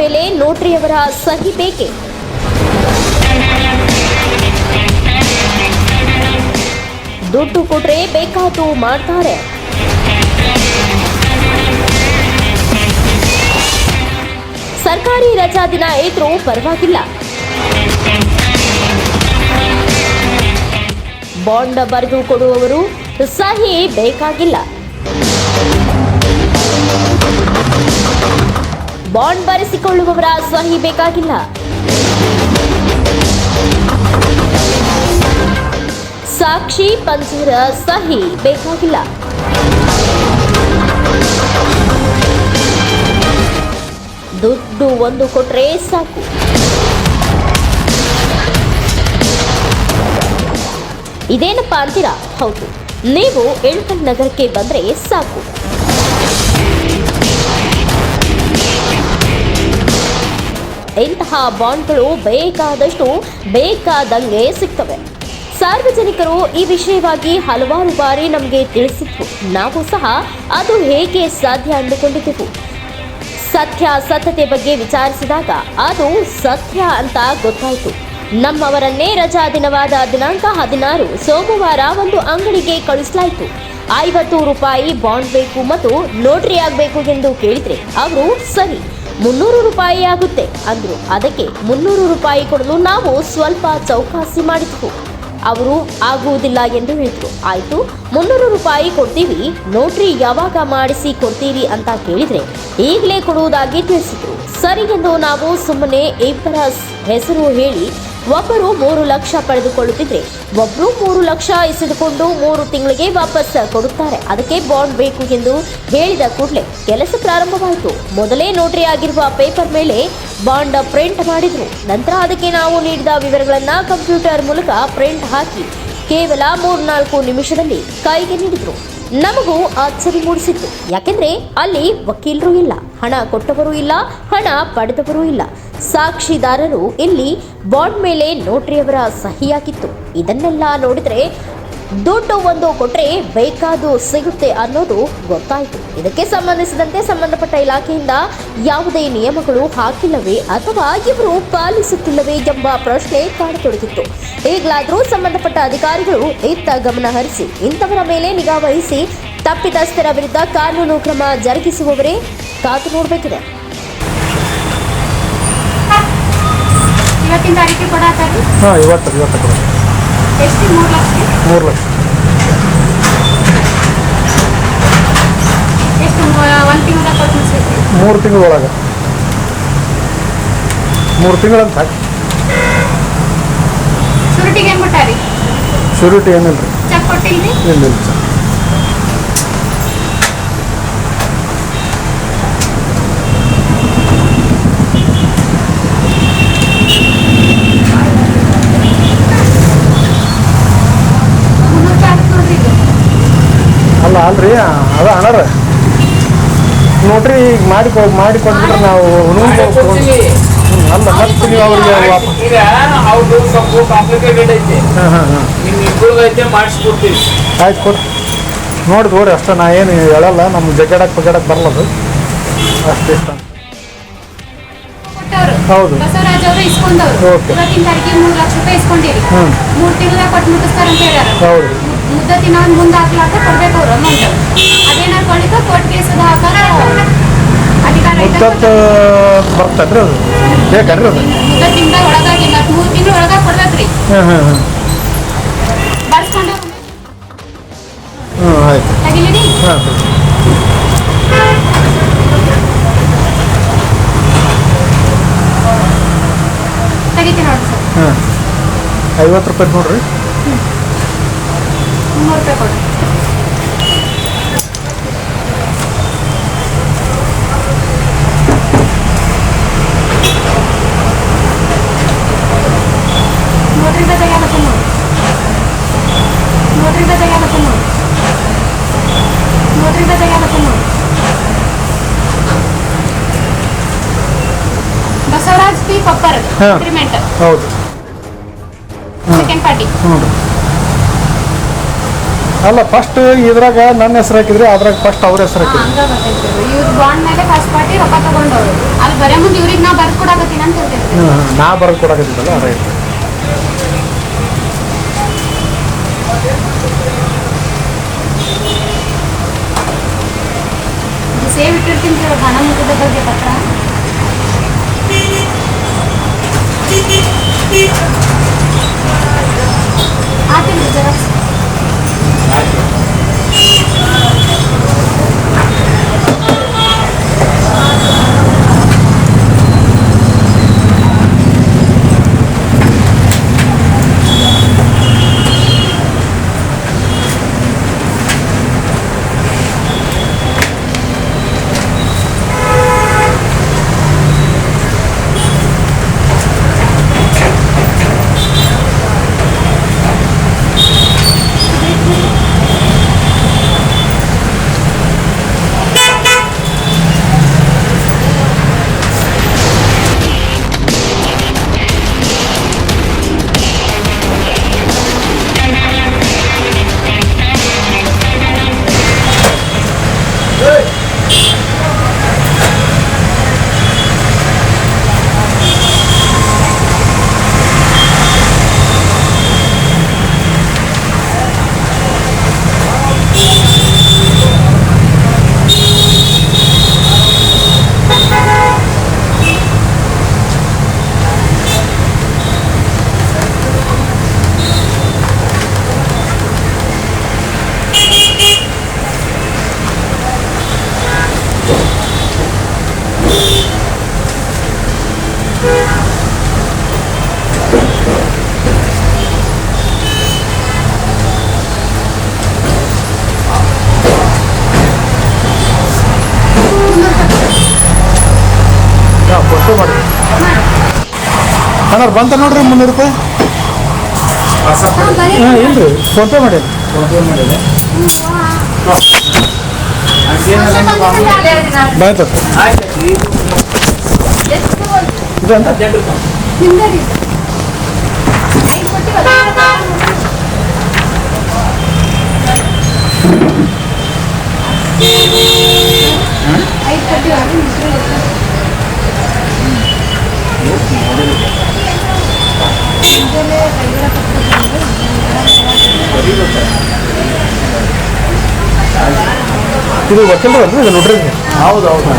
ಮೇಲೆ ನೋಟ್ರಿಯವರ ಸಹಿ ಬೇಕೆ? ದುಡ್ಡು ಕೊಟ್ರೆ ಬೇಕಾತು ಮಾಡ್ತಾರೆ. ಸರ್ಕಾರಿ ರಜಾ ದಿನ ಇದ್ರೂ ಪರವಾಗಿಲ್ಲ. ಬಾಂಡ್ ಬರೆದು ಕೊಡುವವರು ಸಹಿ ಬೇಕಾಗಿಲ್ಲ. ಬಾಂಡ್ ಬರೆಸಿಕೊಳ್ಳುವವರ ಸಹಿ ಬೇಕಾಗಿಲ್ಲ. ಸಾಕ್ಷಿ ಪಂಚರ ಸಹಿ ಬೇಕಾಗಿಲ್ಲ. ದುಡ್ಡು ಒಂದು ಕೊಟ್ರೆ ಸಾಕು. ಇದೇನಪ್ಪ ಅಂತೀರಾ? ಹೌದು, ನೀವು ಇಳಕಲ್ ನಗರಕ್ಕೆ ಬಂದ್ರೆ ಸಾಕು. ಇಂತಹ ಬಾಂಡ್ಗಳು ಬೇಕಾದಷ್ಟು ಬೇಕಾದಂಗೆ ಸಿಗ್ತವೆ. ಸಾರ್ವಜನಿಕರು ಈ ವಿಷಯವಾಗಿ ಹಲವಾರು ಬಾರಿ ನಮಗೆ ತಿಳಿಸಿದ್ವು ನಾವು ಸಹ ಅದು ಹೇಗೆ ಸಾಧ್ಯ ಅಂದುಕೊಂಡಿದ್ದೆವು. ಸತ್ಯಾಸತ್ಯತೆ ಬಗ್ಗೆ ವಿಚಾರಿಸಿದಾಗ ಅದು ಸತ್ಯ ಅಂತ ಗೊತ್ತಾಯಿತು. ನಮ್ಮವರನ್ನೇ ರಜಾ ದಿನವಾದ ದಿನಾಂಕ ಹದಿನಾರು ಸೋಮವಾರ ಒಂದು ಅಂಗಡಿಗೆ ಕಳಿಸಲಾಯಿತು ಐವತ್ತು ರೂಪಾಯಿ ಬಾಂಡ್ ಬೇಕು ಮತ್ತು ನೋಟರಿ ಆಗಬೇಕು ಎಂದು ಕೇಳಿದರೆ ಅವರು ಸರಿ. ಮುನ್ನೂರು ರೂಪಾಯಿ ಆಗುತ್ತೆ ಅಂದ್ರು. ಅದಕ್ಕೆ ಮುನ್ನೂರು ರೂಪಾಯಿ ಕೊಡಲು ನಾವು ಸ್ವಲ್ಪ ಚೌಕಾಸಿ ಮಾಡಿದ್ವು. ಅವರು ಆಗುವುದಿಲ್ಲ ಎಂದು ಹೇಳಿದ್ರು. ಆಯಿತು, ಮುನ್ನೂರು ರೂಪಾಯಿ ಕೊಡ್ತೀವಿ, ನೋಟ್ರಿ ಯಾವಾಗ ಮಾಡಿಸಿ ಕೊಡ್ತೀರಿ ಅಂತ ಕೇಳಿದರೆ ಈಗಲೇ ಕೊಡುವುದಾಗಿ ತಿಳಿಸಿದರು. ಸರಿ ಎಂದು ನಾವು ಸುಮ್ಮನೆ ಇಬ್ಬರ ಹೆಸರು ಹೇಳಿ ಒಬ್ಬರು ಮೂರು ಲಕ್ಷ ಪಡೆದುಕೊಳ್ಳುತ್ತಿದ್ರೆ ಒಬ್ಬರು ಮೂರು ಲಕ್ಷ ಎಸೆದುಕೊಂಡು ಮೂರು ತಿಂಗಳಿಗೆ ವಾಪಸ್ ಕೊಡುತ್ತಾರೆ. ಅದಕ್ಕೆ ಬಾಂಡ್ ಬೇಕು ಎಂದು ಹೇಳಿದ ಕೂಡಲೇ ಕೆಲಸ ಪ್ರಾರಂಭವಾಯಿತು. ಮೊದಲೇ ನೋಟರಿ ಆಗಿರುವ ಪೇಪರ್ ಮೇಲೆ ಬಾಂಡ್ ಪ್ರಿಂಟ್ ಮಾಡಿದ್ರು. ನಂತರ ಅದಕ್ಕೆ ನಾವು ನೀಡಿದ ವಿವರಗಳನ್ನ ಕಂಪ್ಯೂಟರ್ ಮೂಲಕ ಪ್ರಿಂಟ್ ಹಾಕಿ ಕೇವಲ ಮೂರ್ನಾಲ್ಕು ನಿಮಿಷದಲ್ಲಿ ಕೈಗೆ ನೀಡಿದ್ರು. ನಮಗೂ ಆಶ್ಚರ್ಯ ಮೂಡಿಸಿತ್ತು. ಯಾಕೆಂದ್ರೆ ಅಲ್ಲಿ ವಕೀಲರು ಇಲ್ಲ, ಹಣ ಕೊಟ್ಟವರು ಇಲ್ಲ, ಹಣ ಪಡೆದವರು ಇಲ್ಲ. ಸಾಕ್ಷಿದಾರರು ಇಲ್ಲಿ ಬಾಂಡ್ ಮೇಲೆ ನೋಟ್ರಿಯವರ ಸಹಿಯಾಗಿತ್ತು. ಇದನ್ನೆಲ್ಲ ನೋಡಿದ್ರೆ ದುಡ್ಡು ಒಂದು ಕೊಟ್ರೆ ಬೇಕಾದು ಸಿಗುತ್ತೆ ಅನ್ನೋದು ಗೊತ್ತಾಯಿತು. ಇದಕ್ಕೆ ಸಂಬಂಧಿಸಿದಂತೆ ಸಂಬಂಧಪಟ್ಟ ಇಲಾಖೆಯಿಂದ ಯಾವುದೇ ನಿಯಮಗಳು ಹಾಕಿಲ್ಲವೇ ಅಥವಾ ಇವರು ಪಾಲಿಸುತ್ತಿಲ್ಲವೇ ಎಂಬ ಪ್ರಶ್ನೆ ಕಾಡತೊಡಗಿತ್ತು ಈಗಲಾದರೂ ಸಂಬಂಧಪಟ್ಟ ಅಧಿಕಾರಿಗಳು ಇತ್ತ ಗಮನ ಹರಿಸಿ ಇಂಥವರ ಮೇಲೆ ನಿಗಾ ವಹಿಸಿ ತಪ್ಪಿತಸ್ಥರ ವಿರುದ್ಧ ಕಾನೂನು ಕ್ರಮ ಜರುಗಿಸುವವರೇ ಕಾತು ನೋಡಬೇಕಿದೆ. ಇವತ್ತಿನ ತಾರೀಕಿಗೆ ಕೊಡತ್ತಾರಿ ಹಾಂ ಇವತ್ತು ಇವತ್ತು ಮೂರು ಲಕ್ಷ. ಮೂರು ತಿಂಗಳ ಮೂರು ತಿಂಗಳ ಒಳಗೆ ಮೂರು ತಿಂಗಳಂತ ಹಾಕಿ. ಶೂರಿಟಿ ಏನಿಲ್ಲ ರೀ ಇಲ್ಲ? ಇಲ್ಲ ಸರ್ ಮುನ್ನೂರು ರೂಪಾಯಿ ನೋಡ್ರಿ ಇದು ಅಲ್ಲ ಅಲ್ರಿ ಅದ ಅಣ್ಣರ ನೋಡ್ರಿ ಈಗ ಮಾಡಿ ಮಾಡಿ ಕೊಟ್ಬಿಟ್ರೆ ನಾವು ಅಲ್ಲ ಮತ್ತೆ ನೀವು ಅವ್ರಿಗೆ ವಾಪಸ್ ಈಗ ಅವ್ರದ್ದು ಸ್ವಲ್ಪ ಕಾಂಪ್ಲಿಕೇಟೆಡ್ ಐತಿ. ಹಾಂ ಹಾಂ ಹಾಂ. ಐತೆ ಮಾಡಿಸ್ಕೊಡ್ತೀವಿ. ಆಯ್ತು ಕೊಡಿ. ನೋಡಿ ನೋಡಿ ಅಷ್ಟೇ ನಾ ಏನು ಹೇಳಲ್ಲ ನಮ್ಮ ಜಗಡಕ್ ಪಗಡಕ್ ಬರಲದು ಅಷ್ಟೇ ಇಷ್ಟ ಹೌದು. ಬಸವರಾಜ್ ಅವರು ಇಸ್ಕೊಂಡವ್ರು. Okay. ಇವತ್ತಿನ ತಾರೀಕಿಗೆ ಮೂರು ಲಕ್ಷ ರೂಪಾಯಿ ಇಸ್ಕೊಂಡಿರಿ. ಹ್ಮ್. ಮೂರು ತಿಂಗಳ ಕೊಟ್ಟು ಮುಟ್ಟಿಸ್ತಾರ ಅಂತ ಹೇಳ್ಯಾರ. ಹೌದು. ಮುದ್ದತಿನ ಒಂದು ಮುಂದೆ ಹಾಕ್ಲಾಕ ಕೊಡ್ಬೇಕು ಅವ್ರು ಅಮೌಂಟ್. ಅದೇನಾರು ಕೊಡ್ಲಿಕ್ಕ ಕೋರ್ಟ್ ಕೇಸದ ಹಾಕಾರ ಅಧಿಕಾರ ಐತೆ ಮುತ್ತತ್ತು ಬರ್ತೇನ್ರಿ ಅದು. ಬೇಕನ್ರಿ ಅದು. ಮುದ್ದತಿಂದ ಒಳಗಾಗಿ ಮತ್ತ್ ಮೂರು ತಿಂಗಳ ಒಳಗಾಗಿ ಕೊಡ್ಬೇಕ್ರಿ. ಹಾಂ ಹಾಂ ಹಾಂ. ಬರ್ಸ್ಕೊಂಡು ಹ್ಞೂ ಆಯ್ತು. ತಗಿಲಿರಿ. ಹಾಂ ತೆಗಿತೀನಿ ನೋಡಿ ಸರ್. ಹಾಂ. ಐವತ್ತು ರೂಪಾಯಿ ನೋಡ್ರಿ ಮುನ್ನೂರು ರೂಪಾಯಿ ಕೊಡ್ರಿ ನೋಡ್ರಿ ಬೇಕಾಗತ್ತೆ ನೋಡಿ ನೋಡ್ರಿ ಬೇಕಾಗತ್ತೆ ನೋಡಿ ನೋಡ್ರಿ ಬೇಕಾಗತ್ತೆ ನೋಡಿ ಬಸವರಾಜ್ ಪಿ ಕೊಪ್ಪರ್ ಹಾ. ಅಗ್ರಿಮೆಂಟ್ ಹೌದು ಸೆಕೆಂಡ್ ಪಾರ್ಟಿ ಹ್ಞೂ ರೀ ಅಲ್ಲ ಫಸ್ಟ್ ಇದ್ರಾಗ ನನ್ನ ಹೆಸರು ಹಾಕಿದ್ರಿ ಅದ್ರಾಗ ಫಸ್ಟ್ ಅವ್ರ ಹೆಸರು ಹಾಕಿದ್ರು. ಹಂಗ ಗೊತ್ತೈತಿ ಇವ್ರ ಬಾಂಡ್ ಮೇಲೆ ಫಸ್ಟ್ ಪಾಟಿ ರೊಕ್ಕ ತಗೊಂಡವ್ರು. ಅಲ್ಲಿ ಬರೇ ಮುಂದೆ ಇವ್ರಿಗೆ ನಾ ಬರ್ದ್ ಕೊಡಾಕತ್ತೀನಿ ಅಂತ ಹೇಳ್ತೈತಿ ಹ್ಮ್, ನಾ ಬರೋದು ಕೊಡಕತ್ತಿದ್ದಲ್ಲ ರೈಟ್ ಸೇವ್ ಇಟ್ಟಿರ್ತೀನಿ ಸರ್ ಹಣ ಮುಖದ ಬಗ್ಗೆ ಪತ್ರ. ಅಣ್ಣ ಬಂತ ನೋಡ್ರಿ ಮುನ್ನೂರು ರೂಪಾಯಿ ಹಾಂ ಇಲ್ರಿ ಫೋಟೋ ಮಾಡಿ ಬಾಯ್ತು ಇದು ಅಂತ ರೀ ಐದು ಇದು ವಕೀಲರು ಅಲ್ರಿ ಇದು ನೋಡ್ರಿ. ಹೌದು ಹೌದು.